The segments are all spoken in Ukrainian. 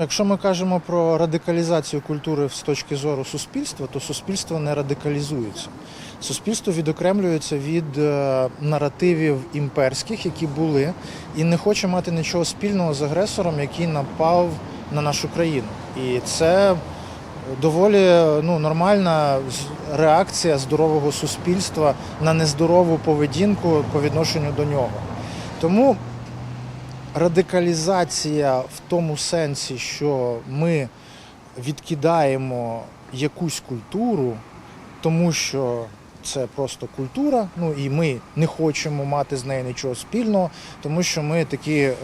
Якщо ми кажемо про радикалізацію культури з точки зору суспільства, то суспільство не радикалізується. Суспільство відокремлюється від е, наративів імперських, які були, і не хоче мати нічого спільного з агресором, який напав на нашу країну. І це доволі ну, нормальна реакція здорового суспільства на нездорову поведінку по відношенню до нього. Тому радикалізація в тому сенсі, що ми відкидаємо якусь культуру, тому що це просто культура, ну і ми не хочемо мати з нею нічого спільного, тому що ми такі е,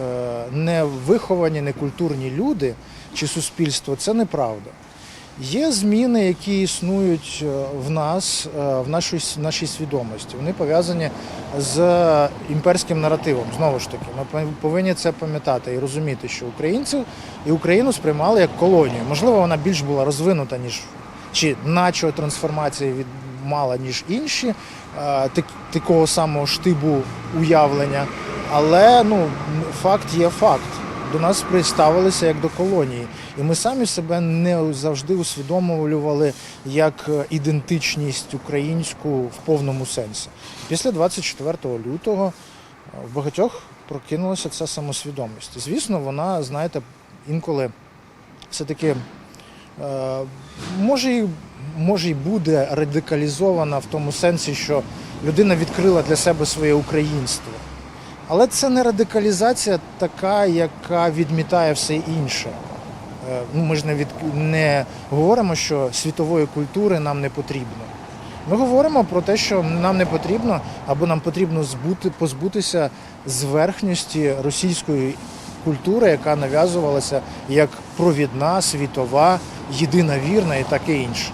не культурні люди чи суспільство, це неправда. Є зміни, які існують е, в нас, е, в нашій, нашій свідомості. Вони пов'язані з імперським наративом. Знову ж таки, ми пов- повинні це пам'ятати і розуміти, що українців і Україну сприймали як колонію. Можливо, вона більш була розвинута, ніж чи наче трансформації від мала, ніж інші, е, так, такого самого штибу уявлення. Але ну, факт є факт. До нас представилися як до колонії, і ми самі себе не завжди усвідомлювали як е, ідентичність українську в повному сенсі. Після 24 лютого е, в багатьох прокинулася ця самосвідомість. Звісно, вона, знаєте, інколи все-таки е, може і, може і буде радикалізована в тому сенсі, що людина відкрила для себе своє українство. Але це не радикалізація така, яка відмітає все інше. Е, Ну, ми ж не, від... не говоримо, що світової культури нам не потрібно. Ми говоримо про те, що нам не потрібно, або нам потрібно збути, позбутися зверхності російської культури, яка нав'язувалася як провідна, світова, єдина вірна і таке інше.